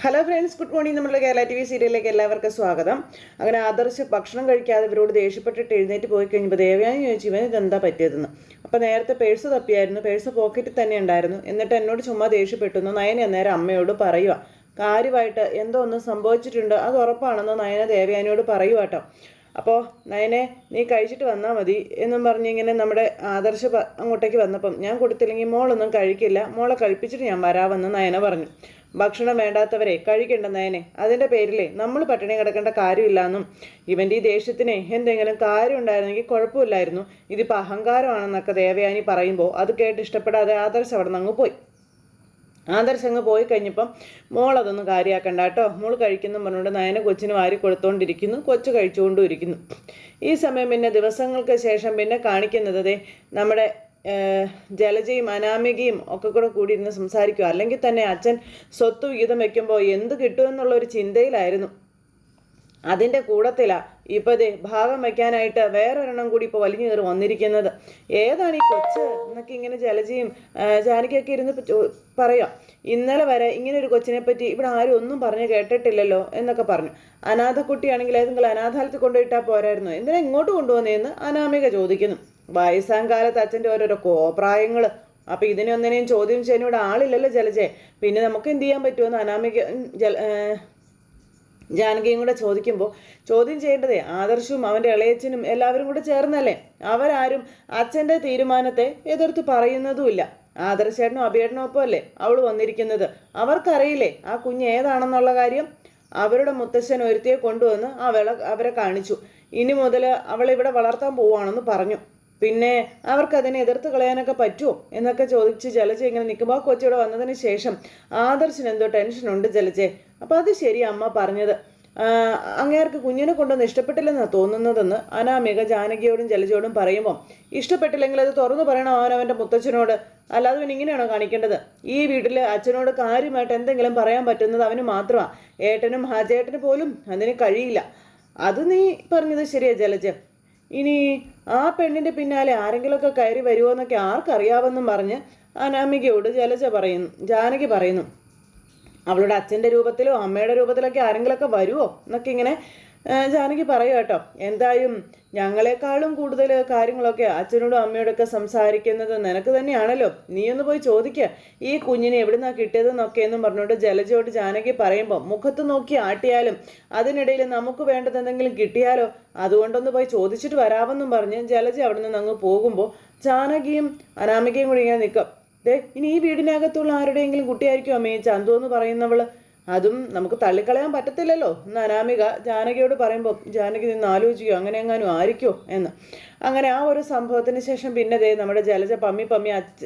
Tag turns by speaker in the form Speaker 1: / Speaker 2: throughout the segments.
Speaker 1: Hello friends good morning നമ്മുടെ Kerala T V സീരിയലിലേക്ക് എല്ലാവർക്കും സ്വാഗതം. അങ്ങനെ ആദർശ ഭക്ഷണം കഴിക്കാതെ ഇവരോട് ദേഷ്യപ്പെട്ടിട്ട് എഴുന്നേറ്റ് പോയി കഴിഞ്ഞപ്പോൾ ദേവയാനി ചോദിച്ചു ഇവന് ഇതെന്താ പറ്റിയതെന്ന്? അപ്പോൾ നേരത്തെ പേഴ്സ് തപ്പിയായിരുന്നു. പേഴ്സ് പോക്കറ്റിൽ തന്നെ ഉണ്ടായിരുന്നു. എന്നിട്ട് എന്നോട് ചുമ്മാ ദേഷ്യപ്പെട്ടു. നയന അന്നേരം അമ്മയോട് പറയുക കാര്യമായിട്ട് എന്തോ ഒന്ന് സംഭവിച്ചിട്ടുണ്ട്. അത് ഉറപ്പാണെന്ന് നയന ദേവയാനിയോട് പറയുക കേട്ടോ അപ്പോൾ നയനെ നീ കഴിച്ചിട്ട് വന്നാൽ മതി എന്നും പറഞ്ഞ് ഇങ്ങനെ നമ്മുടെ ആദർശ അങ്ങോട്ടേക്ക് വന്നപ്പം ഞാൻ കൊടുത്തില്ലെങ്കിൽ മോളൊന്നും കഴിക്കില്ല. മോളെ കഴിപ്പിച്ചിട്ട് ഞാൻ വരാമെന്ന് നയന പറഞ്ഞു. ഭക്ഷണം വേണ്ടാത്തവരെ കഴിക്കണ്ട നയനെ. അതിന്റെ പേരിലേ നമ്മൾ പട്ടിണി കിടക്കേണ്ട കാര്യമില്ലെന്നും ഇവന്റെ ഈ ദേഷ്യത്തിന് എന്തെങ്കിലും കാര്യം ഉണ്ടായിരുന്നെങ്കിൽ കുഴപ്പമില്ലായിരുന്നു. ഇതിപ്പോൾ അഹങ്കാരമാണെന്നൊക്കെ ദേവയാനി പറയുമ്പോൾ അത് കേട്ട് ഇഷ്ടപ്പെടാതെ ആദർശ് അവിടെ നിന്ന് പോയി. ആദർശ് അങ്ങ് പോയി കഴിഞ്ഞപ്പം മോൾ അതൊന്നും കാര്യമാക്കണ്ട കേട്ടോ. മോൾ കഴിക്കുന്നു പറഞ്ഞുകൊണ്ട് നയന കൊച്ചിന് വാരി കൊടുത്തുകൊണ്ടിരിക്കുന്നു കൊച്ചു കഴിച്ചുകൊണ്ടും ഇരിക്കുന്നു. ഈ സമയം പിന്നെ ദിവസങ്ങൾക്ക് ശേഷം പിന്നെ കാണിക്കുന്നത് നമ്മുടെ ജലജയും അനാമികയും ഒക്കെ കൂടെ കൂടിയിരുന്ന് സംസാരിക്കുക അല്ലെങ്കിൽ തന്നെ അച്ഛൻ സ്വത്ത് വിഹിതം വെക്കുമ്പോൾ എന്ത് കിട്ടുമെന്നുള്ള ഒരു ചിന്തയിലായിരുന്നു. അതിന്റെ കൂടത്തിലാണ് ഇപ്പോൾ ദേ ഭാഗം വയ്ക്കാനായിട്ട് വേറൊരെണ്ണം കൂടി ഇപ്പോൾ വലിഞ്ഞു കയറി വന്നിരിക്കുന്നത്. ഏതാണ് ഈ കൊച്ച്? എന്നൊക്കെ ഇങ്ങനെ ജലജയും ജാനകിയൊക്കെ ഇരുന്ന് പറയാം. ഇന്നലെ വരെ ഇങ്ങനെ ഒരു കൊച്ചിനെ പറ്റി ഇവിടെ ആരും ഒന്നും പറഞ്ഞ് കേട്ടിട്ടില്ലല്ലോ എന്നൊക്കെ പറഞ്ഞു. അനാഥക്കുട്ടിയാണെങ്കിൽ ഏതെങ്കിലും അനാഥാലയത്തിൽ കൊണ്ടുപോയിട്ടാൽ പോരായിരുന്നു. എന്തിനാ ഇങ്ങോട്ട് കൊണ്ടുവന്നതെന്ന് അനാമിക ചോദിക്കുന്നു. വയസ്സാം കാലത്ത് അച്ഛന്റെ ഓരോരോ കോപ്രായങ്ങൾ. അപ്പം ഇതിനൊന്നിനെയും ചോദ്യം ചെയ്യാൻ ഇവിടെ ആളില്ലല്ലോ ജലജെ. പിന്നെ നമുക്ക് എന്ത് ചെയ്യാൻ പറ്റുമെന്ന് അനാമിക ജല ജാനകിയും കൂടെ ചോദിക്കുമ്പോൾ ചോദ്യം ചെയ്യേണ്ടതേ ആദർശവും അവന്റെ ഇളയച്ചനും എല്ലാവരും കൂടെ ചേർന്നല്ലേ? അവരാരും അച്ഛന്റെ തീരുമാനത്തെ എതിർത്ത് പറയുന്നതുമില്ല. ആദർശേട്ടനും അഭിയേട്ടനും ഒപ്പം അല്ലേ അവൾ വന്നിരിക്കുന്നത്? അവർക്കറിയില്ലേ ആ കുഞ്ഞ് ഏതാണെന്നുള്ള കാര്യം? അവരുടെ മുത്തശ്ശൻ ഒരുത്തിയെ കൊണ്ടുവന്ന് അവളെ അവരെ കാണിച്ചു. ഇനി മുതൽ അവളിവിടെ വളർത്താൻ പോവുകയാണെന്ന് പറഞ്ഞു. പിന്നെ അവർക്ക് അതിനെ എതിർത്ത് കളയാനൊക്കെ പറ്റുമോ? എന്നൊക്കെ ചോദിച്ച് ജലജ ഇങ്ങനെ നിൽക്കുമ്പോൾ ആ കൊച്ചിവിടെ വന്നതിന് ശേഷം ആദർശിന് എന്തോ ടെൻഷൻ ഉണ്ട് ജലജെ. അപ്പോൾ അത് ശരി അമ്മ പറഞ്ഞത്. അങ്ങേർക്ക് കുഞ്ഞിനെ കൊണ്ടൊന്നും ഇഷ്ടപ്പെട്ടില്ലെന്നാണ് തോന്നുന്നതെന്ന് അനാമിക ജാനകിയോടും ജലജയോടും പറയുമ്പോൾ ഇഷ്ടപ്പെട്ടില്ലെങ്കിൽ അത് തുറന്നു പറയണം അവനവന്റെ മുത്തച്ഛനോട്? അല്ലാതെ അവൻ ഇങ്ങനെയാണോ കാണിക്കേണ്ടത്? ഈ വീട്ടിൽ അച്ഛനോട് കാര്യമായിട്ട് എന്തെങ്കിലും പറയാൻ പറ്റുന്നത് അവന് മാത്രമാണ് ഏട്ടനും ഹാജേട്ടന് പോലും അതിന് കഴിയില്ല. അത് നീ പറഞ്ഞത് ശരിയാ ജലജ. ഇനി ആ പെണ്ണിന്റെ പിന്നാലെ ആരെങ്കിലുമൊക്കെ കയറി വരുമോ എന്നൊക്കെ ആർക്കറിയാവെന്നും പറഞ്ഞ് അനാമികയോട് ജലജ പറയുന്നു ജാനകി പറയുന്നു. അവളുടെ അച്ഛന്റെ രൂപത്തിലോ അമ്മയുടെ രൂപത്തിലൊക്കെ ആരെങ്കിലുമൊക്കെ വരുമോ എന്നൊക്കെ ഇങ്ങനെ ജാനകി പറയൂ കേട്ടോ. എന്തായാലും ഞങ്ങളെക്കാളും കൂടുതൽ കാര്യങ്ങളൊക്കെ അച്ഛനോടും അമ്മയോടൊക്കെ സംസാരിക്കുന്നത് നിനക്ക് തന്നെയാണല്ലോ. നീ ഒന്ന് പോയി ചോദിക്കുക ഈ കുഞ്ഞിനെ എവിടുന്നാ കിട്ടിയതെന്നൊക്കെ എന്നും പറഞ്ഞുകൊണ്ട് ജലജയോട് ജാനകി പറയുമ്പോൾ മുഖത്ത് നോക്കി ആട്ടിയാലും അതിനിടയിൽ നമുക്ക് വേണ്ടത് എന്തെങ്കിലും കിട്ടിയാലോ? അതുകൊണ്ടൊന്ന് പോയി ചോദിച്ചിട്ട് വരാമെന്നും പറഞ്ഞ് ജലജ അവിടെ നിന്ന് അങ്ങ് പോകുമ്പോൾ ജാനകിയും അനാമികയും കൂടി ഇങ്ങനെ നിൽക്കും. ദേ ഇനി ഈ വീടിനകത്തുള്ള ആരുടെയെങ്കിലും കുട്ടിയായിരിക്കും അമ്മേ? ചന്തു എന്ന് പറയുന്നവൾ. അതും നമുക്ക് തള്ളിക്കളയാൻ പറ്റത്തില്ലല്ലോ. എന്ന് അനാമിക ജാനകിയോട് പറയുമ്പോൾ ജാനകി നിന്ന് ആലോചിക്കോ അങ്ങനെ എങ്ങാനും ആയിരിക്കോ? എന്ന്. അങ്ങനെ ആ ഒരു സംഭവത്തിന് ശേഷം പിന്നെ ദേ നമ്മുടെ ജലജ പമ്മി പമ്മി അച്ഛ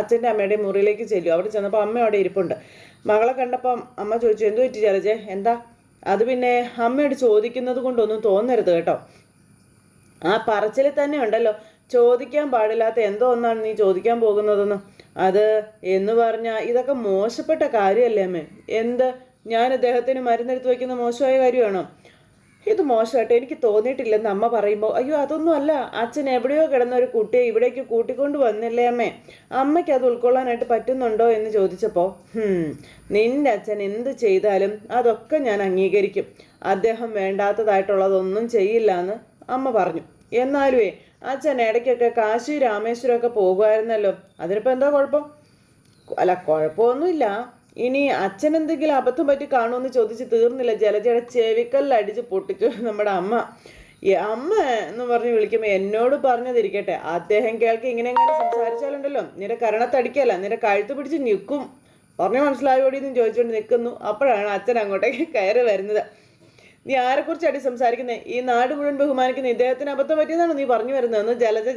Speaker 1: അച്ഛന്റെ അമ്മയുടെ മുറിയിലേക്ക് ചെല്ലും. അവിടെ ചെന്നപ്പോൾ അമ്മ അവിടെ ഇരിപ്പുണ്ട്. മകളെ കണ്ടപ്പം അമ്മ ചോദിച്ചു എന്തു പറ്റി ജലജെ? എന്താ? അത് പിന്നെ അമ്മയോട് ചോദിക്കുന്നത് കൊണ്ടൊന്നും തോന്നരുത് കേട്ടോ. ആ പറച്ചിൽ തന്നെ ഉണ്ടല്ലോ. ചോദിക്കാൻ പാടില്ലാത്ത എന്തോ ഒന്നാണ് നീ ചോദിക്കാൻ പോകുന്നതെന്ന്. അത് എന്ന് പറഞ്ഞാൽ ഇതൊക്കെ മോശപ്പെട്ട കാര്യമല്ലേ അമ്മേ? എന്ത്? ഞാൻ അദ്ദേഹത്തിന് മരുന്നെടുത്ത് വയ്ക്കുന്ന മോശമായ കാര്യമാണോ? ഇത് മോശമായിട്ട് എനിക്ക് തോന്നിയിട്ടില്ലെന്ന് അമ്മ പറയുമ്പോൾ അയ്യോ അതൊന്നും അല്ല. അച്ഛൻ എവിടെയോ കിടന്ന ഒരു കുട്ടിയെ ഇവിടേക്ക് കൂട്ടിക്കൊണ്ട് വന്നില്ലേ അമ്മേ? അമ്മയ്ക്ക് അത് ഉൾക്കൊള്ളാനായിട്ട് പറ്റുന്നുണ്ടോ എന്ന് ചോദിച്ചപ്പോൾ "ഹും, നിന്റെ അച്ഛൻ എന്ത് ചെയ്താലും അതൊക്കെ ഞാൻ അംഗീകരിക്കും. അദ്ദേഹം വേണ്ടാത്തതായിട്ടുള്ളതൊന്നും ചെയ്യില്ല എന്ന് അമ്മ പറഞ്ഞു. എന്നാലുവേ അച്ഛൻ ഇടയ്ക്കൊക്കെ കാശി രാമേശ്വരം ഒക്കെ പോകുമായിരുന്നല്ലോ. അതിനിപ്പോൾ എന്താ കുഴപ്പം? അല്ല കുഴപ്പമൊന്നുമില്ല. ഇനി അച്ഛൻ എന്തെങ്കിലും അബദ്ധം പറ്റി കാണുമെന്ന് ചോദിച്ച് തീർന്നില്ല. ജലജയുടെ ചെവിക്കല്ല് അടിച്ച് പൊട്ടിച്ചു. നമ്മുടെ അമ്മ അമ്മ എന്ന് പറഞ്ഞ് വിളിക്കുമ്പോൾ എന്നോട് പറഞ്ഞതിരിക്കട്ടെ. അദ്ദേഹം കേൾക്ക് ഇങ്ങനെ എങ്ങനെ സംസാരിച്ചാലുണ്ടല്ലോ. നിന്റെ കരണത്തടിക്കല്ല നിന്റെ കഴുത്ത് പിടിച്ച് നിൽക്കും പറഞ്ഞു മനസ്സിലായോടി എന്ന് ചോദിച്ചുകൊണ്ട് നിൽക്കുന്നു. അപ്പോഴാണ് അച്ഛൻ അങ്ങോട്ടേക്ക് കയറി വരുന്നത്. നീ ആരെക്കുറിച്ചാണ് ഈ സംസാരിക്കുന്നത് ഈ നാട് മുഴുവൻ ബഹുമാനിക്കുന്ന ഇദ്ദേഹത്തിന് അബദ്ധം പറ്റിയതാണോ നീ പറഞ്ഞു വരുന്നതെന്ന് ജലജ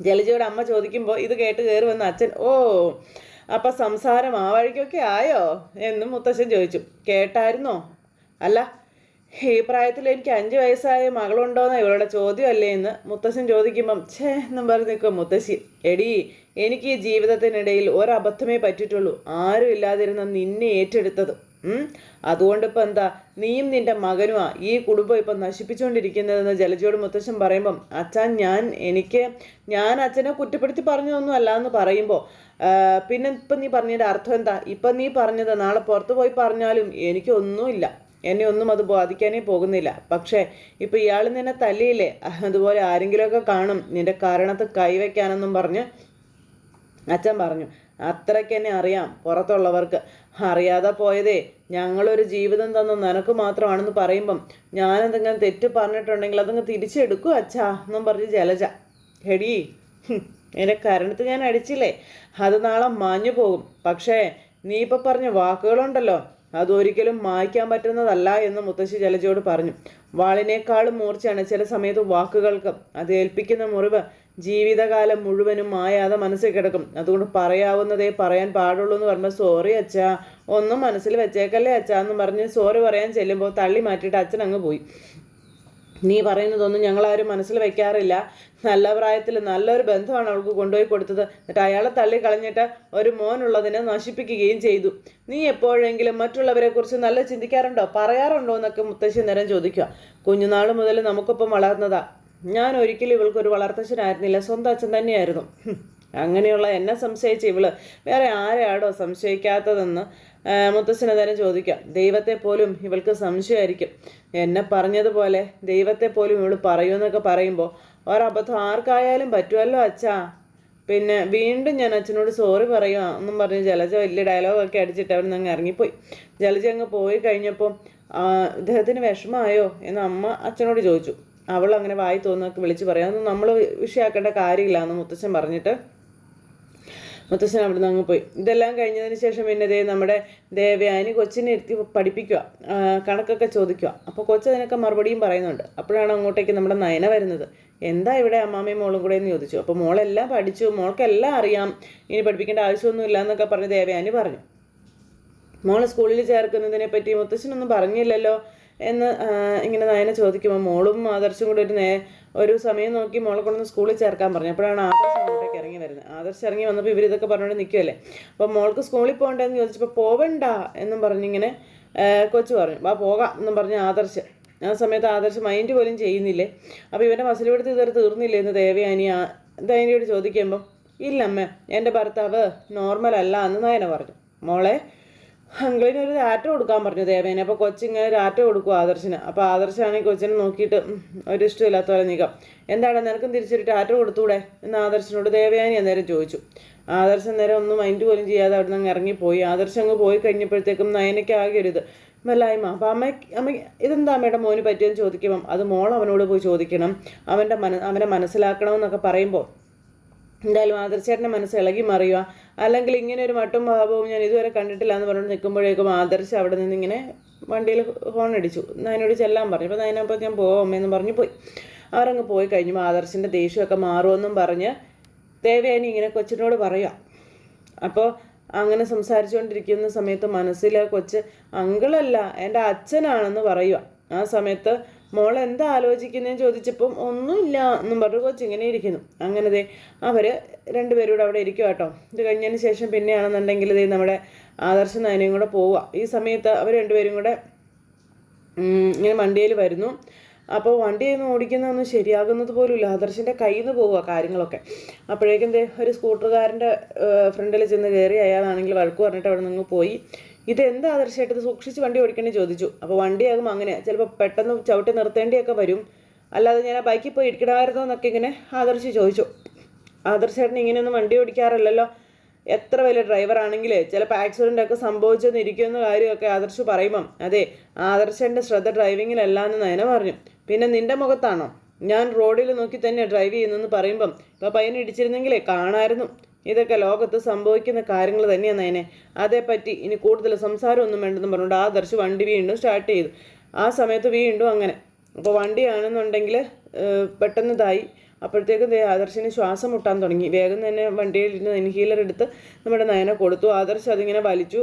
Speaker 1: ജലജയുടെ അമ്മ ചോദിക്കുമ്പോൾ ഇത് കേട്ട് കയറി വന്ന അച്ഛൻ ഓ അപ്പം സംസാരം ആ വഴിക്കൊക്കെ ആയോ? എന്നും മുത്തശ്ശൻ ചോദിച്ചു. കേട്ടായിരുന്നോ? അല്ല ഈ പ്രായത്തിൽ എനിക്ക് അഞ്ച് വയസ്സായ മകളുണ്ടോയെന്ന ഇവളുടെ ചോദ്യമല്ലേ? എന്ന് മുത്തശ്ശൻ ചോദിക്കുമ്പം ഛേ എന്നും പറഞ്ഞ് നിൽക്കും മുത്തശ്ശി. എടി എനിക്ക് ഈ ജീവിതത്തിനിടയിൽ ഒരബദ്ധമേ പറ്റിയിട്ടുള്ളൂ. ആരും ഇല്ലാതിരുന്ന നിന്നെ ഏറ്റെടുത്തത്? അതുകൊണ്ട് ഇപ്പം എന്താ നീയും നിന്റെ മകനുമാ ഈ കുടുംബം ഇപ്പം നശിപ്പിച്ചുകൊണ്ടിരിക്കുന്നതെന്ന് ജലജയോട് മുത്തശ്ശൻ പറയുമ്പം അച്ഛൻ ഞാൻ എനിക്ക് ഞാൻ അച്ഛനെ കുറ്റപ്പെടുത്തി പറഞ്ഞതൊന്നും അല്ല എന്ന് പറയുമ്പോൾ പിന്നെ ഇപ്പം നീ പറഞ്ഞതിന്റെ അർത്ഥം എന്താ? ഇപ്പം നീ പറഞ്ഞത് നാളെ പുറത്ത് പോയി പറഞ്ഞാലും എനിക്കൊന്നുമില്ല. എന്നെ ഒന്നും അത് ബാധിക്കാനേ പോകുന്നില്ല. പക്ഷേ ഇപ്പം ഇയാൾ നിന്നെ തല്ലിയില്ലേ? അതുപോലെ ആരെങ്കിലുമൊക്കെ കാണും നിന്റെ കാരണത്ത് കൈവയ്ക്കാനെന്നും പറഞ്ഞ് അച്ഛൻ പറഞ്ഞു. അത്രയ്ക്ക് എന്നെ അറിയാം പുറത്തുള്ളവർക്ക്. അറിയാതെ പോയതേ ഞങ്ങളൊരു ജീവിതം തന്ന. നിനക്ക് മാത്രമാണെന്ന് പറയുമ്പം ഞാനെന്തെങ്കിലും തെറ്റ് പറഞ്ഞിട്ടുണ്ടെങ്കിൽ അതങ്ങ് തിരിച്ചെടുക്കും അച്ഛാ എന്നും പറഞ്ഞ് ജലജ. ഹെടി എന്റെ കരണത്ത് ഞാൻ അടിച്ചില്ലേ? അത് നാളെ മാഞ്ഞു പോകും. പക്ഷേ നീ ഇപ്പം പറഞ്ഞ വാക്കുകളുണ്ടല്ലോ അതൊരിക്കലും മായ്ക്കാൻ പറ്റുന്നതല്ല എന്ന് മുത്തശ്ശി ജലജയോട് പറഞ്ഞു. വാളിനേക്കാളും മൂർച്ചയാണ് ചില സമയത്ത് വാക്കുകൾക്ക്. അത് ഏൽപ്പിക്കുന്ന മുറിവ് ജീവിതകാലം മുഴുവനും മായാതെ മനസ്സിൽ കിടക്കും. അതുകൊണ്ട് പറയാവുന്നതേ പറയാൻ പാടുള്ളൂ എന്ന് പറയുമ്പോൾ സോറി അച്ഛാ ഒന്നും മനസ്സിൽ വെച്ചേക്കല്ലേ അച്ഛാ എന്ന് പറഞ്ഞ് സോറി പറയാൻ ചെല്ലുമ്പോൾ തള്ളി മാറ്റിയിട്ട് അച്ഛൻ അങ്ങ് പോയി. നീ പറയുന്നതൊന്നും ഞങ്ങളാരും മനസ്സിൽ വെക്കാറില്ല. നല്ല പ്രായത്തിൽ നല്ലൊരു ബന്ധമാണ് അവൾക്ക് കൊണ്ടുപോയി കൊടുത്തത്. എന്നിട്ട് അയാളെ തള്ളിക്കളഞ്ഞിട്ട് ഒരു മോനുള്ളതിനെ നശിപ്പിക്കുകയും ചെയ്തു. നീ എപ്പോഴെങ്കിലും മറ്റുള്ളവരെക്കുറിച്ച് നല്ല ചിന്തിക്കാറുണ്ടോ? പറയാറുണ്ടോ? എന്നൊക്കെ മുത്തശ്ശി നേരം ചോദിക്കുക. കുഞ്ഞുനാൾ മുതൽ നമുക്കൊപ്പം വളർന്നതാ. ഞാൻ ഒരിക്കലും ഇവൾക്കൊരു വളർത്തച്ഛനായിരുന്നില്ല. സ്വന്തം അച്ഛൻ തന്നെയായിരുന്നു. അങ്ങനെയുള്ള എന്നെ സംശയിച്ച ഇവൾ വേറെ ആരെയാടോ സംശയിക്കാത്തതെന്ന് മുത്തശ്ശനെ തന്നെ ചോദിക്കാം. ദൈവത്തെ പോലും ഇവൾക്ക് സംശയമായിരിക്കും. എന്നെ പറഞ്ഞതുപോലെ ദൈവത്തെ പോലും ഇവൾ പറയുമെന്നൊക്കെ പറയുമ്പോൾ ഒരബദ്ധം ആർക്കായാലും പറ്റുമല്ലോ അച്ഛാ. പിന്നെ വീണ്ടും ഞാൻ അച്ഛനോട് സോറി പറയുക എന്നും പറഞ്ഞ് ജലജ വലിയ ഡയലോഗൊക്കെ അടിച്ചിട്ട് അവിടെ നിന്ന് അങ്ങ് ഇറങ്ങിപ്പോയി. ജലജ അങ്ങ് പോയി കഴിഞ്ഞപ്പോൾ ഇദ്ദേഹത്തിന് വിഷമമായോ? എന്ന് അമ്മ അച്ഛനോട് ചോദിച്ചു. അവൾ അങ്ങനെ വായി തോന്നുന്നൊക്കെ വിളിച്ച് പറയാം. അതൊന്നും നമ്മൾ വിഷയമാക്കേണ്ട കാര്യമില്ല എന്ന് മുത്തച്ഛൻ പറഞ്ഞിട്ട് അവിടെ നിന്ന് അങ്ങ് പോയി. ഇതെല്ലാം കഴിഞ്ഞതിന് ശേഷം പിന്നെ ദേ നമ്മുടെ ദേവയാനി കൊച്ചിനെ ഇരുത്തി പഠിപ്പിക്കുക കണക്കൊക്കെ ചോദിക്കുക അപ്പോൾ കൊച്ചു അതിനൊക്കെ മറുപടിയും പറയുന്നുണ്ട്. അപ്പോഴാണ് അങ്ങോട്ടേക്ക് നമ്മുടെ നയന വരുന്നത്. എന്താ ഇവിടെ അമ്മാമ്മയും മോളും കൂടെ എന്ന് ചോദിച്ചു. അപ്പോൾ മോളെല്ലാം പഠിച്ചു മോൾക്കെല്ലാം അറിയാം. ഇനി പഠിപ്പിക്കേണ്ട ആവശ്യമൊന്നുമില്ല എന്നൊക്കെ പറഞ്ഞ് ദേവയാനി പറഞ്ഞു. മോളെ സ്കൂളിൽ ചേർക്കുന്നതിനെ പറ്റി മുത്തശ്ശനൊന്നും പറഞ്ഞില്ലല്ലോ. എന്ന് ഇങ്ങനെ നയന ചോദിക്കുമ്പോൾ മോളും ആദർശും കൂടെ ഒരു നേ ഒരു സമയം നോക്കി മോളെ കൊണ്ടുവന്ന് സ്കൂളിൽ ചേർക്കാൻ പറഞ്ഞു. അപ്പോഴാണ് ആദർശ് അങ്ങോട്ടേക്ക് ഇറങ്ങി വരുന്നത്. ആദർശ് ഇറങ്ങി വന്നപ്പോൾ ഇവർ ഇതൊക്കെ പറഞ്ഞുകൊണ്ട് നിൽക്കുമല്ലേ അപ്പോൾ മോൾക്ക് സ്കൂളിൽ പോകണ്ടെന്ന് ചോദിച്ചപ്പോൾ പോവണ്ട എന്നും പറഞ്ഞിങ്ങനെ കൊച്ചു പറഞ്ഞു. വാ പോകാം എന്നും പറഞ്ഞ് ആദർശ്. ആ സമയത്ത് ആദർശ് മൈൻഡ് പോലും ചെയ്യുന്നില്ലേ? അപ്പോൾ ഇവന്റെ മസിലെടുത്ത് ഇതുവരെ തീർന്നില്ലേ എന്ന് ദേവയാനി ആ ദേവയാനിയോട് ചോദിക്കുമ്പം ഇല്ലമ്മ എന്റെ ഭർത്താവ് നോർമൽ അല്ല എന്ന് നയന പറഞ്ഞു. മോളെ അങ്കിളിന് ഒരു രാറ്റ കൊടുക്കാൻ പറഞ്ഞു ദേവേനെ. അപ്പോൾ കൊച്ചിങ്ങനെ രാറ്റ കൊടുക്കും ആദർശിന്. അപ്പോൾ ആദർശാണെങ്കിൽ കൊച്ചിനെ നോക്കിയിട്ട് ഒരു ഇഷ്ടമില്ലാത്ത പോലെ നീക്കാം. എന്താണ് നിനക്കും തിരിച്ചൊരു ടാറ്റ കൊടുത്തൂടെ? എന്ന് ആദർശനോട് ദേവയാനി അന്നേരം ചോദിച്ചു. ആദർശൻ നേരം ഒന്നും മൈൻഡ് പോലും ചെയ്യാതെ അവിടെ നിന്ന് ഇറങ്ങിപ്പോയി. ആദർശം അങ്ങ് പോയി കഴിഞ്ഞപ്പോഴത്തേക്കും നയനയ്ക്ക് ആകെ ഒരു ഇത് വല്ലായ്മ അപ്പം അമ്മ അമ്മ ഇതെന്താ അമ്മയുടെ മോന് പറ്റിയെന്ന് ചോദിക്കുമ്പം അത് മോൾ അവനോട് പോയി ചോദിക്കണം. അവന്റെ മന അവനെ മനസ്സിലാക്കണമെന്നൊക്കെ പറയുമ്പോൾ എന്തായാലും ആദർശേട്ടന്റെ മനസ്സ് ഇളകി മറിയുക. അല്ലെങ്കിൽ ഇങ്ങനെ ഒരു മട്ടും ഭാവവും ഞാൻ ഇതുവരെ കണ്ടിട്ടില്ല എന്ന് പറഞ്ഞു നിൽക്കുമ്പോഴേക്കും ആദർശ് അവിടെ നിന്ന് ഇങ്ങനെ വണ്ടിയിൽ ഹോൺ അടിച്ചു. നയനോട് ചെല്ലാൻ പറഞ്ഞു. അപ്പോൾ നയനപ്പോൾ ഞാൻ പോവാം എന്ന് പറഞ്ഞു പോയി. അവരങ്ങ് പോയി കഴിഞ്ഞപ്പോൾ ആദർശിന്റെ ദേഷ്യമൊക്കെ മാറുമെന്നും പറഞ്ഞ് ദേവയാനി ഇങ്ങനെ കൊച്ചിനോട് പറയുക അപ്പോൾ അങ്ങനെ സംസാരിച്ചുകൊണ്ടിരിക്കുന്ന സമയത്ത് മനസ്സിൽ കൊച്ച് അങ്കിളല്ല എന്റെ അച്ഛനാണെന്ന് പറയുക. ആ സമയത്ത് മോൾ എന്താ ആലോചിക്കുന്നതെന്ന് ചോദിച്ചപ്പം ഒന്നുമില്ല എന്നും പറഞ്ഞു കൊച്ചിങ്ങനെ ഇരിക്കുന്നു. അങ്ങനെ ദേ അവർ രണ്ടുപേരും അവിടെ ഇരിക്കും കേട്ടോ ഇത് കഴിഞ്ഞതിന് ശേഷം പിന്നെയാണെന്നുണ്ടെങ്കിൽ ദേ നമ്മുടെ ആദർശ നയനയും കൂടെ പോവുക ഈ സമയത്ത് അവർ രണ്ടുപേരും കൂടെ ഇങ്ങനെ വണ്ടിയിൽ വരുന്നു. അപ്പോൾ വണ്ടി ഒന്ന് ഓടിക്കുന്നതൊന്നും ശരിയാകുന്നത് പോലുമില്ല ആദർശിന്റെ കയ്യിൽ നിന്ന് പോവുക കാര്യങ്ങളൊക്കെ. അപ്പോഴേക്കും ഒരു സ്കൂട്ടറുകാരന്റെ ഫ്രണ്ടിൽ ചെന്ന് കയറി അയാളാണെങ്കിൽ വഴക്ക് പറഞ്ഞിട്ട് അവിടെ നിന്ന് പോയി. ഇത് എന്താ ആദർശമായിട്ട് ഇത് സൂക്ഷിച്ച് വണ്ടി ഓടിക്കണേ ചോദിച്ചു. അപ്പോൾ വണ്ടിയാകും അങ്ങനെ. ചിലപ്പോൾ പെട്ടെന്ന് ചവിട്ടി നിർത്തേണ്ടിയൊക്കെ വരും. അല്ലാതെ ഞാൻ ആ ബൈക്കിൽ പോയി ഇരിക്കണമായിരുന്നോ എന്നൊക്കെ ഇങ്ങനെ ആദർശി ചോദിച്ചു. ആദർശേട്ടൻ ഇങ്ങനെയൊന്നും വണ്ടി ഓടിക്കാറില്ലല്ലോ. എത്ര വലിയ ഡ്രൈവർ ആണെങ്കിൽ ചിലപ്പോൾ ആക്സിഡന്റ് ഒക്കെ സംഭവിച്ചെന്ന് ഇരിക്കുമെന്ന കാര്യമൊക്കെ ആദർശ് പറയുമ്പം. അതെ ആദർശന്റെ ശ്രദ്ധ ഡ്രൈവിങ്ങിലല്ല എന്ന് നയന പറഞ്ഞു. പിന്നെ നിന്റെ മുഖത്താണോ? ഞാൻ റോഡിൽ നോക്കി തന്നെ ഡ്രൈവ് ചെയ്യുന്നെന്ന് പറയുമ്പം. ഇപ്പോൾ പയ്യനെ ഇടിച്ചിരുന്നെങ്കിലേ കാണായിരുന്നു. ഇതൊക്കെ ലോകത്ത് സംഭവിക്കുന്ന കാര്യങ്ങൾ തന്നെയാണ് നയനെ. അതേപ്പറ്റി ഇനി കൂടുതൽ സംസാരമൊന്നും വേണ്ടെന്ന് പറഞ്ഞുകൊണ്ട് ആദർശ് വണ്ടി വീണ്ടും സ്റ്റാർട്ട് ചെയ്തു. ആ സമയത്ത് വീണ്ടും അങ്ങനെ. അപ്പോൾ വണ്ടിയാണെന്നുണ്ടെങ്കിൽ പെട്ടെന്ന് ഇതായി അപ്പോഴത്തേക്കും ആദർശിന് ശ്വാസം മുട്ടാൻ തുടങ്ങി. വേഗം തന്നെ വണ്ടിയിൽ ഇരുന്ന് ഇൻഹീലർ എടുത്ത് നമ്മുടെ നയനെ കൊടുത്തു. ആദർശ് അതിങ്ങനെ വലിച്ചു.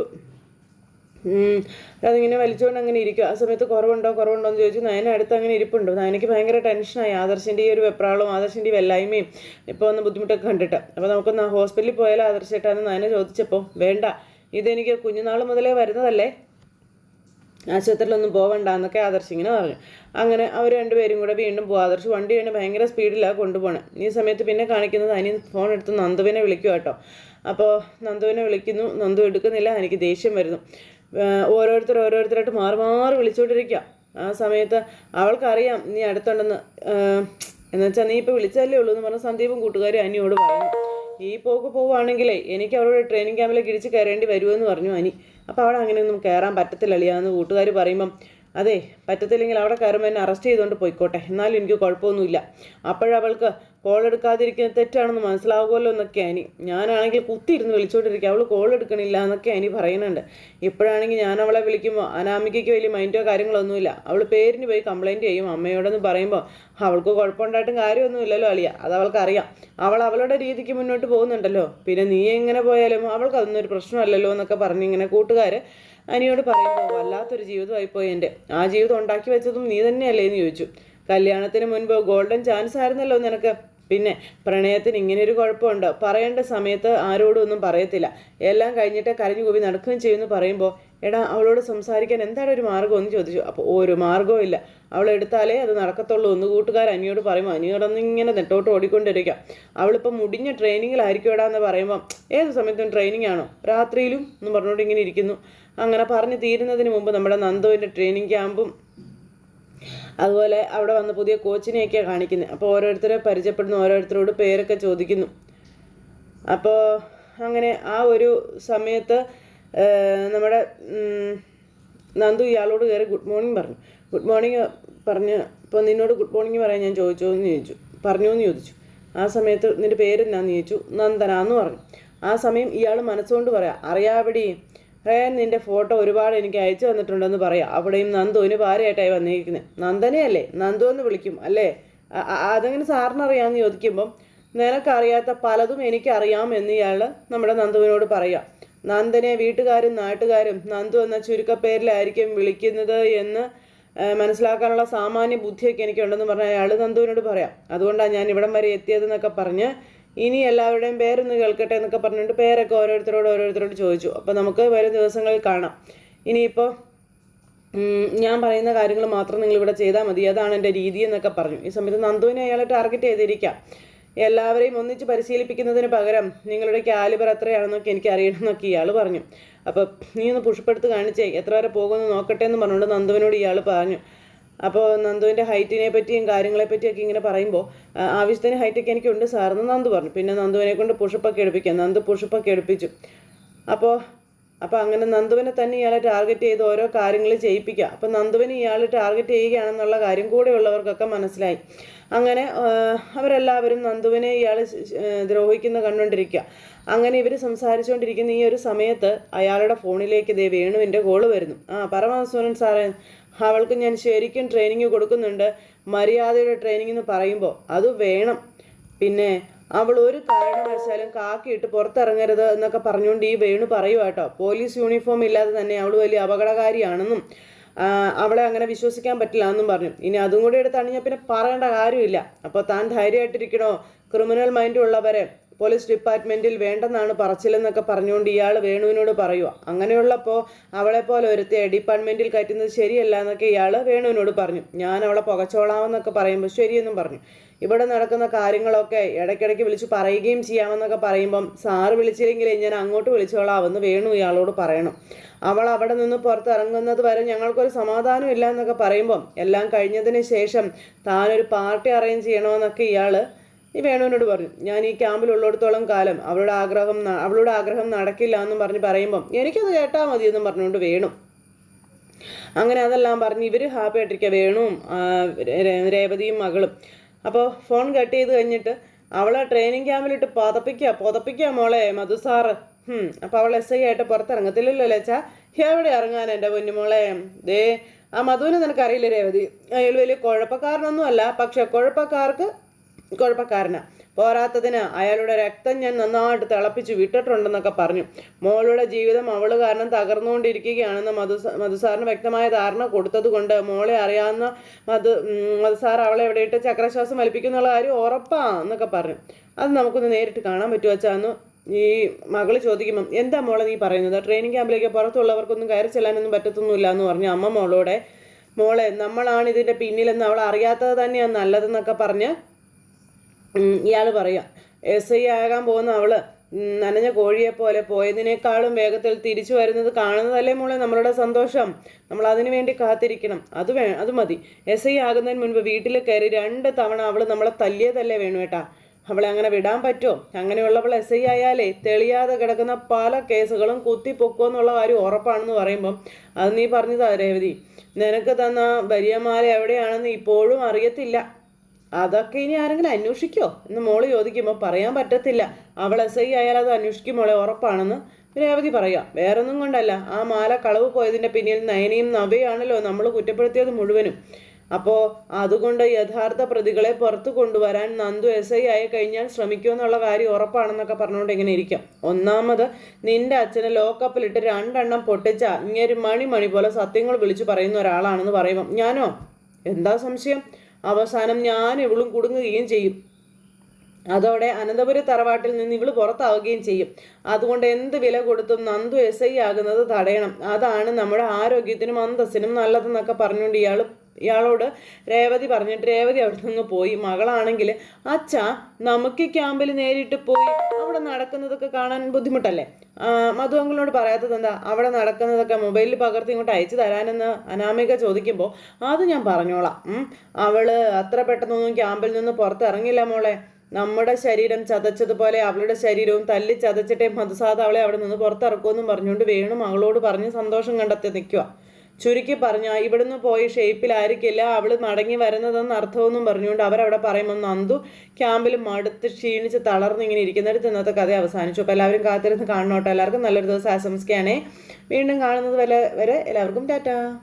Speaker 1: അതിങ്ങനെ വലിച്ചുകൊണ്ട് അങ്ങനെ ഇരിക്കും. ആ സമയത്ത് കുറവുണ്ടോ? കുറവുണ്ടോ എന്ന് ചോദിച്ചു. നയന അടുത്ത് അങ്ങനെ ഇരിപ്പുണ്ടോ. നയനയ്ക്ക് ഭയങ്കര ടെൻഷനായി. ആദർശിന്റെ ഈ ഒരു വെപ്രാളവും ആദർശിന്റെ ഈ വെല്ലായ്മയും ഇപ്പോൾ ഒന്ന് ബുദ്ധിമുട്ടൊക്കെ കണ്ടിട്ട്. അപ്പോൾ നമുക്കൊന്ന് ഹോസ്പിറ്റലിൽ പോയാലോ ആദർശേട്ടാന്ന് നയന ചോദിച്ചപ്പോൾ വേണ്ട. ഇതെനിക്ക് കുഞ്ഞുനാൾ മുതലേ വരുന്നതല്ലേ? ആശുപത്രിയിലൊന്നും പോവണ്ട എന്നൊക്കെ ആദർശ് ഇങ്ങനെ പറഞ്ഞു. അങ്ങനെ അവർ രണ്ടുപേരും കൂടെ വീണ്ടും പോകും ആദർശ് വണ്ടി ഭയങ്കര സ്പീഡിലാണ് കൊണ്ടുപോകണം ഈ സമയത്ത് പിന്നെ കാണിക്കുന്നത് അനി ഫോൺ എടുത്ത് നന്ദുവിനെ വിളിക്കുക കേട്ടോ അപ്പോൾ നന്ദുവിനെ വിളിക്കുന്നു. നന്ദു എടുക്കുന്നില്ല. എനിക്ക് ദേഷ്യം വരുന്നു. ഓരോരുത്തർ ഓരോരുത്തരായിട്ട് മാറി മാറി വിളിച്ചുകൊണ്ടിരിക്കുക ആ സമയത്ത് അവൾക്കറിയാം നീ അടുത്തുണ്ടെന്ന്. എന്നുവെച്ചാൽ നീ ഇപ്പോൾ വിളിച്ചല്ലേ ഉള്ളൂ എന്ന് പറഞ്ഞ സന്ദീപും കൂട്ടുകാരും അനിയോട് പറഞ്ഞു ഈ പോക്ക് പോവുകയാണെങ്കിലേ എനിക്ക് അവളുടെ ട്രെയിനിങ് ക്യാമ്പിലേക്ക് ഇടിച്ച് കയറേണ്ടി വരുമെന്ന് പറഞ്ഞു അനി. അപ്പോൾ അവിടെ അങ്ങനെയൊന്നും കയറാൻ പറ്റത്തില്ല അളിയാന്ന് കൂട്ടുകാർ പറയുമ്പം അതെ പറ്റത്തില്ലെങ്കിൽ അവിടെ കയറുമ്പോൾ എന്നെ അറസ്റ്റ് ചെയ്തുകൊണ്ട് പോയിക്കോട്ടെ. എന്നാലും എനിക്ക് കുഴപ്പമൊന്നുമില്ല. അപ്പോഴവൾക്ക് കോൾ എടുക്കാതിരിക്കുന്നത് തെറ്റാണെന്ന് മനസ്സിലാവുമല്ലോ എന്നൊക്കെ അനി ഞാനാണെങ്കിൽ കുത്തിയിരുന്ന് വിളിച്ചോണ്ടിരിക്കുക അവൾ കോൾ എടുക്കണില്ല എന്നൊക്കെ അനി പറയുന്നുണ്ട്. ഇപ്പോഴാണെങ്കിൽ ഞാൻ അവളെ വിളിക്കുമ്പോൾ അനാമികയ്ക്ക് വലിയ മൈൻഡോ കാര്യങ്ങളൊന്നുമില്ല. അവൾ പേരിന് പോയി കംപ്ലൈന്റ് ചെയ്യും അമ്മയോടെന്ന് പറയുമ്പോൾ അവൾക്ക് കുഴപ്പമുണ്ടായിട്ടും കാര്യമൊന്നുമില്ലല്ലോ അളിയ. അത് അവൾക്കറിയാം. അവൾ അവളുടെ രീതിക്ക് മുന്നോട്ട് പോകുന്നുണ്ടല്ലോ. പിന്നെ നീ എങ്ങനെ പോയാലും അവൾക്ക് അതൊന്നും ഒരു പ്രശ്നമല്ലല്ലോ എന്നൊക്കെ പറഞ്ഞ് ഇങ്ങനെ കൂട്ടുകാർ അനിയോട് പറയുമ്പോൾ വല്ലാത്തൊരു ജീവിതമായി പോയി എന്റെ ആ ജീവിതം ഉണ്ടാക്കി വെച്ചതും നീ തന്നെയല്ലേ? എന്ന് ചോദിച്ചു. കല്യാണത്തിന് മുൻപ് ഗോൾഡൻ ചാൻസ് ആയിരുന്നല്ലോ നിനക്ക്. പിന്നെ പ്രണയത്തിന് ഇങ്ങനെ ഒരു കുഴപ്പമുണ്ട്? പറയേണ്ട സമയത്ത് ആരോടും ഒന്നും പറയത്തില്ല. എല്ലാം കഴിഞ്ഞിട്ട് കരഞ്ഞു കൂവി നടക്കുകയും ചെയ്യുമെന്ന് പറയുമ്പോൾ എടാ അവളോട് സംസാരിക്കാൻ എന്താണ് ഒരു മാർഗം എന്ന് ചോദിച്ചു. അപ്പോൾ ഒരു മാർഗവും ഇല്ല. അവൾ എടുത്താലേ അത് നടക്കത്തുള്ളൂ. എന്ന് കൂട്ടുകാർ അനിയോട് പറയുമ്പോൾ അനിയോടൊന്ന് ഇങ്ങനെ നെട്ടോട്ട് ഓടിക്കൊണ്ടിരിക്കാം. അവളിപ്പോൾ മുടിഞ്ഞ ട്രെയിനിങ്ങിലായിരിക്കും എടാ എന്ന് പറയുമ്പം ഏത് സമയത്തും ട്രെയിനിങ് ആണോ രാത്രിയിലും? എന്ന് പറഞ്ഞുകൊണ്ട് ഇങ്ങനെ ഇരിക്കുന്നു. അങ്ങനെ പറഞ്ഞു തീരുന്നതിന് മുമ്പ് നമ്മുടെ നന്ദുവിന്റെ ട്രെയിനിങ് ക്യാമ്പും അതുപോലെ അവിടെ വന്ന പുതിയ കോച്ചിനെയൊക്കെയാണ് കാണിക്കുന്നത് അപ്പോൾ ഓരോരുത്തരെ പരിചയപ്പെടുന്നു ഓരോരുത്തരോട് പേരൊക്കെ ചോദിക്കുന്നു. അപ്പോൾ അങ്ങനെ ആ ഒരു സമയത്ത് നമ്മുടെ നന്ദു ഇയാളോട് കയറി ഗുഡ് മോർണിംഗ് പറഞ്ഞു. ഗുഡ് മോർണിംഗ് പറഞ്ഞ് ഇപ്പോൾ നിന്നോട് ഗുഡ് മോർണിംഗ് പറയാൻ ഞാൻ ചോദിച്ചോ എന്ന് ചോദിച്ചു. പറഞ്ഞു എന്ന് ചോദിച്ചു. ആ സമയത്ത് നിന്റെ പേരെന്നാന്ന് ചോദിച്ചു? നന്ദന എന്ന് പറഞ്ഞു. ആ സമയം ഇയാൾ മനസ്സുകൊണ്ട് പറയാം അറിയാവിടി റേൻ നിന്റെ ഫോട്ടോ ഒരുപാട് എനിക്ക് അയച്ചു തന്നിട്ടുണ്ടെന്ന് പറയാം. അവിടെയും നന്ദുവിന് ഭാര്യയായിട്ടായി വന്നിരിക്കുന്നത് നന്ദനെയല്ലേ? നന്ദു എന്ന് വിളിക്കും അല്ലേ? അതെങ്ങനെ സാറിനറിയാമെന്ന് ചോദിക്കുമ്പം നിനക്കറിയാത്ത പലതും എനിക്കറിയാം എന്ന് ഇയാൾ നമ്മുടെ നന്ദുവിനോട് പറയാം. നന്ദനെ വീട്ടുകാരും നാട്ടുകാരും നന്ദു എന്ന ചുരുക്കപ്പേരിലായിരിക്കും വിളിക്കുന്നത് എന്ന് മനസ്സിലാക്കാനുള്ള സാമാന്യ ബുദ്ധിയൊക്കെ എനിക്കുണ്ടെന്ന് പറഞ്ഞ അയാൾ നന്ദുവിനോട് പറയാം. അതുകൊണ്ടാണ് ഞാൻ ഇവിടം വരെ എത്തിയതെന്നൊക്കെ പറഞ്ഞ് ഇനി എല്ലാവരുടെയും പേരൊന്ന് കേൾക്കട്ടെ എന്നൊക്കെ പറഞ്ഞിട്ട് പേരൊക്കെ ഓരോരുത്തരോട് ഓരോരുത്തരോട് ചോദിച്ചു. അപ്പോൾ നമുക്ക് വരും ദിവസങ്ങളിൽ കാണാം. ഇനിയിപ്പോൾ ഞാൻ പറയുന്ന കാര്യങ്ങൾ മാത്രം നിങ്ങൾ ഇവിടെ ചെയ്താൽ മതി. അതാണ് എന്റെ രീതി എന്നൊക്കെ പറഞ്ഞു. ഈ സമയത്ത് നന്ദുവിനെ അയാളെ ടാർഗറ്റ് ചെയ്തിരിക്കാം. എല്ലാവരെയും ഒന്നിച്ച് പരിശീലിപ്പിക്കുന്നതിന് പകരം നിങ്ങളുടെ കാലിബർ എത്രയാണെന്നൊക്കെ എനിക്ക് അറിയണമെന്നൊക്കെ ഇയാൾ പറഞ്ഞു. അപ്പോൾ നീ ഒന്ന് പുഷ്പെടുത്ത് കാണിച്ചേ. എത്ര വരെ പോകുമെന്ന് നോക്കട്ടെ എന്ന് പറഞ്ഞുകൊണ്ട് നന്ദുവിനോട് ഇയാൾ പറഞ്ഞു. അപ്പോൾ നന്ദുവിന്റെ ഹൈറ്റിനെ പറ്റിയും കാര്യങ്ങളെ പറ്റിയൊക്കെ ഇങ്ങനെ പറയുമ്പോൾ ആവശ്യത്തിന് ഹൈറ്റൊക്കെ എനിക്കുണ്ട് സാറെന്ന് നന്ദു പറഞ്ഞു. പിന്നെ നന്ദുവിനെ കൊണ്ട് പുഷപ്പൊക്കെ എടുപ്പിക്കാം. നന്ദു പുഷപ്പൊക്കെ എടുപ്പിച്ചു. അപ്പോൾ അപ്പോൾ അങ്ങനെ നന്ദുവിനെ തന്നെ ഇയാളെ ടാർഗറ്റ് ചെയ്ത് ഓരോ കാര്യങ്ങൾ ചെയ്യിപ്പിക്കുക അപ്പോൾ നന്ദുവിനെ ഇയാൾ ടാർഗറ്റ് ചെയ്യുകയാണെന്നുള്ള കാര്യം കൂടെയുള്ളവർക്കൊക്കെ മനസ്സിലായി. അങ്ങനെ അവരെല്ലാവരും നന്ദുവിനെ ഇയാൾ ദ്രോഹിക്കുന്ന കണ്ടുകൊണ്ടിരിക്കുക അങ്ങനെ ഇവർ സംസാരിച്ചുകൊണ്ടിരിക്കുന്ന ഈ ഒരു സമയത്ത് അയാളുടെ ഫോണിലേക്ക് ദേ വേണുവിന്റെ കോൾ വരുന്നു. ആ പരമസുരൻ സാറേ അവൾക്ക് ഞാൻ ശരിക്കും ട്രെയിനിങ് കൊടുക്കുന്നുണ്ട്. മര്യാദയുടെ ട്രെയിനിങ് എന്ന് പറയുമ്പോൾ അത് വേണം. പിന്നെ അവൾ ഒരു കാരണവശാലും കാക്കിയിട്ട് പുറത്തിറങ്ങരുത് എന്നൊക്കെ പറഞ്ഞുകൊണ്ട് ഈ വേണു പറയുക കേട്ടോ. പോലീസ് യൂണിഫോം ഇല്ലാതെ തന്നെ അവൾ വലിയ അപകടകാരിയാണെന്നും അവളെ അങ്ങനെ വിശ്വസിക്കാൻ പറ്റില്ല എന്നും പറഞ്ഞു. ഇനി അതും കൂടി എടുത്ത് പിന്നെ പറയേണ്ട കാര്യമില്ല. അപ്പോൾ താൻ ധൈര്യമായിട്ടിരിക്കണോ? ക്രിമിനൽ മൈൻഡ് ഉള്ളവരെ പോലീസ് ഡിപ്പാർട്ട്മെന്റിൽ വേണ്ടെന്നാണ് പറച്ചിലെന്നൊക്കെ പറഞ്ഞുകൊണ്ട് ഇയാൾ വേണുവിനോട് പറയുക അങ്ങനെയുള്ളപ്പോൾ അവളെപ്പോലെ ഒരുത്തിയെ ഡിപ്പാർട്ട്മെന്റിൽ കയറ്റുന്നത് ശരിയല്ല എന്നൊക്കെ ഇയാൾ വേണുവിനോട് പറഞ്ഞു. ഞാൻ അവളെ പുകച്ചോളാമെന്നൊക്കെ പറയുമ്പോൾ ശരിയെന്നും പറഞ്ഞു. ഇവിടെ നടക്കുന്ന കാര്യങ്ങളൊക്കെ ഇടയ്ക്കിടയ്ക്ക് വിളിച്ച് പറയുകയും ചെയ്യാമെന്നൊക്കെ പറയുമ്പം സാറ് വിളിച്ചില്ലെങ്കിലേ ഞാൻ അങ്ങോട്ട് വിളിച്ചോളാമെന്ന് വേണു ഇയാളോട് പറയണം. അവൾ അവിടെ നിന്ന് പുറത്തിറങ്ങുന്നത് വരെ ഞങ്ങൾക്കൊരു സമാധാനം ഇല്ല എന്നൊക്കെ പറയുമ്പം എല്ലാം കഴിഞ്ഞതിന് ശേഷം താനൊരു പാർട്ടി അറേഞ്ച് ചെയ്യണമെന്നൊക്കെ ഇയാൾ ഈ വേണുവിനോട് പറഞ്ഞു ഞാൻ ഈ ക്യാമ്പിലുള്ളിടത്തോളം കാലം അവളുടെ ആഗ്രഹം അവളുടെ ആഗ്രഹം നടക്കില്ല എന്നും പറഞ്ഞ് പറയുമ്പം എനിക്കത് കേട്ടാൽ മതി എന്നും പറഞ്ഞുകൊണ്ട് വേണു. അങ്ങനെ അതെല്ലാം പറഞ്ഞ് ഇവർ ഹാപ്പി ആയിട്ടിരിക്കുക വേണുവും രേവതിയും മകളും. അപ്പോൾ ഫോൺ കട്ട് ചെയ്ത് കഴിഞ്ഞിട്ട് അവളെ ട്രെയിനിങ് ക്യാമ്പിലിട്ട് പതപ്പിക്കുക പുതപ്പിക്കുക മോളെ മധു സാറ് അപ്പോൾ അവൾ എസ് ഐ ആയിട്ട് പുറത്തിറങ്ങത്തില്ലല്ലോ ലേച്ചാ. എവിടെ ഇറങ്ങാൻ എന്റെ പൊന്നുമോളെ ദേ ആ മധുവിനെ നിനക്കറിയില്ല രേവതി? അയാൾ വലിയ കുഴപ്പക്കാരനൊന്നും അല്ല പക്ഷെ കുഴപ്പക്കാർക്ക് കുഴപ്പക്കാരനാ. പോരാത്തതിന് അയാളുടെ രക്തം ഞാൻ നന്നായിട്ട് തിളപ്പിച്ച് വിട്ടിട്ടുണ്ടെന്നൊക്കെ പറഞ്ഞു. മോളുടെ ജീവിതം അവൾ കാരണം തകർന്നുകൊണ്ടിരിക്കുകയാണെന്ന് മധു മധുസാറിന് വ്യക്തമായ ധാരണ കൊടുത്തതുകൊണ്ട് മോളെ അറിയാവുന്ന മധു മധുസാർ അവളെ എവിടെയിട്ട് ചക്രശ്വാസം വലിപ്പിക്കുന്നുള്ള കാര്യം ഉറപ്പാ എന്നൊക്കെ പറഞ്ഞു. അത് നമുക്കൊന്ന് നേരിട്ട് കാണാൻ പറ്റുമോ വെച്ചാന്ന് ഈ മകൾ ചോദിക്കുമ്പം എന്താ മോളെ നീ പറയുന്നത്? ട്രെയിനിങ് ക്യാമ്പിലേക്ക് പുറത്തുള്ളവർക്കൊന്നും കയറി ചെല്ലാനൊന്നും പറ്റത്തൊന്നുമില്ല എന്ന് പറഞ്ഞു അമ്മ മോളോടെ മോളെ നമ്മളാണ് ഇതിന്റെ പിന്നിലെന്ന് അവൾ അറിയാത്തത് തന്നെയാണ് നല്ലതെന്നൊക്കെ പറഞ്ഞ് ഇയാൾ പറയുക എസ് ഐ ആകാൻ പോകുന്ന അവൾ നനഞ്ഞ കോഴിയെപ്പോലെ പോയതിനേക്കാളും വേഗത്തിൽ തിരിച്ചു വരുന്നത് കാണുന്നതല്ലേ മോളെ നമ്മളുടെ സന്തോഷം? നമ്മൾ അതിനു വേണ്ടി കാത്തിരിക്കണം. അത് വേ അത് മതി. എസ് ഐ ആകുന്നതിന് മുൻപ് വീട്ടിൽ കയറി രണ്ട് തവണ അവൾ നമ്മളെ തല്ലിയതല്ലേ വേണു കേട്ടാ അവളെ അങ്ങനെ വിടാൻ പറ്റുമോ? അങ്ങനെയുള്ളവൾ എസ് ഐ ആയാലേ തെളിയാതെ കിടക്കുന്ന പല കേസുകളും കുത്തിപ്പൊക്കുക എന്നുള്ള കാര്യം ഉറപ്പാണെന്ന് പറയുമ്പം അത് നീ പറഞ്ഞതാ രേവതി. നിനക്ക് തന്ന വലിയമാല എവിടെയാണെന്ന് ഇപ്പോഴും അറിയത്തില്ല. അതൊക്കെ ഇനി ആരെങ്കിലും അന്വേഷിക്കോ? എന്ന് മോൾ ചോദിക്കുമ്പോൾ പറയാൻ പറ്റത്തില്ല. അവൾ എസ് ഐ ആയാൽ അത് അന്വേഷിക്കും മോളെ ഉറപ്പാണെന്ന് രേവതി പറയാം. വേറൊന്നും കൊണ്ടല്ല. ആ മാല കളവ് പോയതിന്റെ പിന്നിൽ നയനയും നവയാണല്ലോ നമ്മൾ കുറ്റപ്പെടുത്തിയത് മുഴുവനും. അപ്പോൾ അതുകൊണ്ട് യഥാർത്ഥ പ്രതികളെ പുറത്തു കൊണ്ടുവരാൻ നന്ദു എസ് ഐ ആയി കഴിഞ്ഞാൽ ശ്രമിക്കുമെന്നുള്ള കാര്യം ഉറപ്പാണെന്നൊക്കെ പറഞ്ഞുകൊണ്ട് ഇങ്ങനെ ഇരിക്കാം. ഒന്നാമത് നിന്റെ അച്ഛനെ ലോക്കപ്പിലിട്ട് രണ്ടെണ്ണം പൊട്ടിച്ച ഇങ്ങേര് മണി മണി പോലെ സത്യങ്ങൾ വിളിച്ചു പറയുന്ന ഒരാളാണെന്ന് പറയുമ്പം ഞാനോ? എന്താ സംശയം? അവസാനം ഞാൻ ഇവളും കുടുങ്ങുകയും ചെയ്യും. അതോടെ അനന്തപുര തറവാട്ടിൽ നിന്ന് ഇവൾ പുറത്താവുകയും ചെയ്യും. അതുകൊണ്ട് എന്ത് വില കൊടുത്തും നന്ദു എസ് ഐ ആകുന്നത് തടയണം. അതാണ് നമ്മുടെ ആരോഗ്യത്തിനും അന്തസ്സിനും നല്ലതെന്നൊക്കെ പറഞ്ഞുകൊണ്ട് ഇയാൾ ഇയാളോട് രേവതി പറഞ്ഞിട്ട് രേവതി അവിടെ നിന്ന് പോയി. മകളാണെങ്കിൽ അച്ഛ നമുക്ക് ക്യാമ്പിൽ നേരിട്ട് പോയി അവിടെ നടക്കുന്നതൊക്കെ കാണാൻ ബുദ്ധിമുട്ടല്ലേ? മധു അങ്കിളിനോട് പറയാത്തത് എന്താ? അവിടെ നടക്കുന്നതൊക്കെ മൊബൈലിൽ പകർത്തി ഇങ്ങോട്ട് അയച്ചു തരാനെന്ന് അനാമിക ചോദിക്കുമ്പോൾ അത് ഞാൻ പറഞ്ഞോളാം. അവൾ അത്ര പെട്ടെന്നൊന്നും ക്യാമ്പിൽ നിന്ന് പുറത്തിറങ്ങില്ല മോളെ. നമ്മുടെ ശരീരം ചതച്ചതുപോലെ അവളുടെ ശരീരവും തല്ലി ചതച്ചിട്ടേ മധുസാദ അവളെ അവിടെ നിന്ന് പുറത്തിറക്കുമെന്നും പറഞ്ഞുകൊണ്ട് വേണു മകളോട് പറഞ്ഞ് സന്തോഷം കണ്ടെത്തി നിൽക്കുക. ചുരുക്കി പറഞ്ഞ ഇവിടുന്ന് പോയി ഷേപ്പിലായിരിക്കില്ല അവൾ മടങ്ങി വരുന്നതെന്ന് അർത്ഥമൊന്നും പറഞ്ഞുകൊണ്ട് അവരവിടെ പറയുമ്പോൾ നന്ദു ക്യാമ്പിൽ മടുത്ത് ക്ഷീണിച്ച് തളർന്നിങ്ങനെ ഇരിക്കുന്നിടത്ത് ഇന്നത്തെ കഥ അവസാനിച്ചു. അപ്പോൾ എല്ലാവരും കാത്തിരുന്ന് കാണണോട്ടോ. എല്ലാവർക്കും നല്ലൊരു ദിവസം ആശംസിക്കുകയാണേ. വീണ്ടും കാണുന്നത് വരെ വരെ എല്ലാവർക്കും ടാറ്റാ.